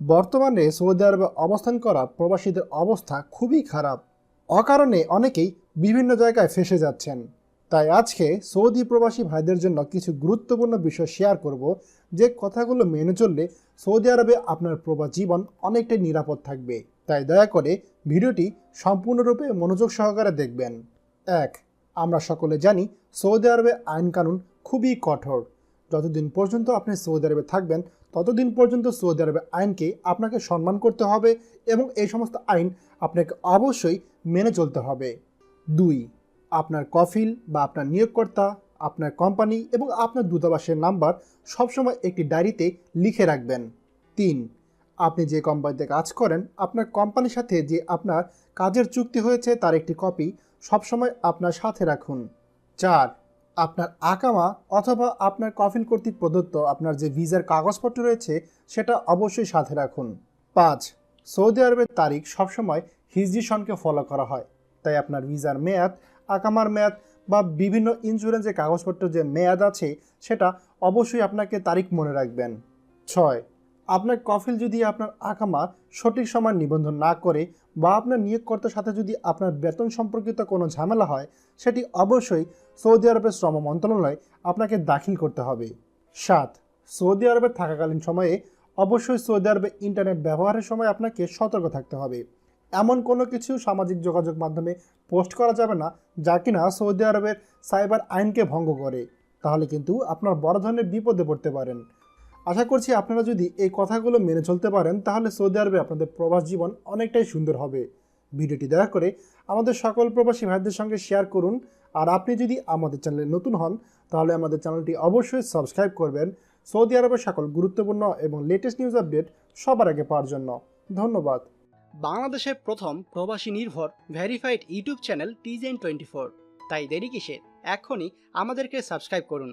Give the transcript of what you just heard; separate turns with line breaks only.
বর্তমানে সৌদি আরবে অবস্থান করা প্রবাসীদের অবস্থা খুবই খারাপ। অকারণে অনেকেই বিভিন্ন জায়গায় ফেসে যাচ্ছেন। তাই আজকে সৌদি প্রবাসী ভাইদের জন্য কিছু গুরুত্বপূর্ণ বিষয় শেয়ার করব যে কথাগুলো মেনে চললে সৌদি আরবে আপনার প্রবাস জীবন অনেকটাই নিরাপদ থাকবে। তাই দয়া করে ভিডিওটি সম্পূর্ণরূপে মনোযোগ সহকারে দেখবেন। এক, আমরা সকলে জানি সৌদি আরবে আইন কানুন খুবই কঠোর। যতদিন পর্যন্ত আপনি সৌদি আরবে থাকবেন, ততদিন পর্যন্ত সৌদি আরবের আইনকে আপনাকে সম্মান করতে হবে এবং এই সমস্ত আইন আপনাকে অবশ্যই মেনে চলতে হবে। দুই, আপনার কফিল বা আপনার নিয়োগকর্তা, আপনার কোম্পানি এবং আপনার দূতাবাসের নাম্বার সবসময় একটি ডায়েরিতে লিখে রাখবেন। তিন, আপনি যে কোম্পানিতে কাজ করেন, আপনার কোম্পানির সাথে যে আপনার কাজের চুক্তি হয়েছে তার একটি কপি সবসময় আপনার সাথে রাখুন। চার আপনার আকামা অথবা আপনার কফিল কর্তৃক প্রদত্ত আপনার যে ভিসার কাগজপত্র রয়েছে, সেটা অবশ্যই সাথে রাখুন। পাঁচ, সৌদি আরবের তারিখ সবসময় হিজরি সনকে ফলো করা হয়। তাই আপনার ভিসার মেয়াদ, আকামার মেয়াদ বা বিভিন্ন ইন্স্যুরেন্সের কাগজপত্র যে মেয়াদ আছে, সেটা অবশ্যই আপনাকে তারিখ মনে রাখবেন। ছয় আপনার কফিল যদি আপনার আকামা সঠিক সময় নিবন্ধন না করে বা আপনার নিয়োগকর্তার সাথে যদি আপনার বেতন সম্পর্কিত কোনো ঝামেলা হয়, সেটি অবশ্যই সৌদি আরবের শ্রম মন্ত্রণালয় আপনাকে দাখিল করতে হবে। সাত, সৌদি আরবে থাকাকালীন সময়ে অবশ্যই সৌদি আরবে ইন্টারনেট ব্যবহারের সময় আপনাকে সতর্ক থাকতে হবে। এমন কোনো কিছু সামাজিক যোগাযোগ মাধ্যমে পোস্ট করা যাবে না, যা কিনা সৌদি আরবের সাইবার আইনকে ভঙ্গ করে। তাহলে কিন্তু আপনার বড় ধরনের বিপদে পড়তে পারেন। আশা করছি আপনারা যদি এই কথাগুলো মেনে চলতে পারেন, তাহলে সৌদি আরবে আপনাদের প্রবাস জীবন অনেকটাই সুন্দর হবে। ভিডিওটি দয়া করে আমাদের সকল প্রবাসী ভাইদের সঙ্গে শেয়ার করুন। আর আপনি যদি আমাদের চ্যানেলে নতুন হন, তাহলে আমাদের চ্যানেলটি অবশ্যই সাবস্ক্রাইব করবেন। সৌদি আরবের সকল গুরুত্বপূর্ণ এবং লেটেস্ট নিউজ আপডেট সবার আগে পাওয়ার জন্য। ধন্যবাদ।
বাংলাদেশের প্রথম প্রবাসী নির্ভর ভেরিফাইড ইউটিউব চ্যানেল টিজেন টোয়েন্টি ফোর তাই দেরি কিসের? এখনই আমাদেরকে সাবস্ক্রাইব করুন।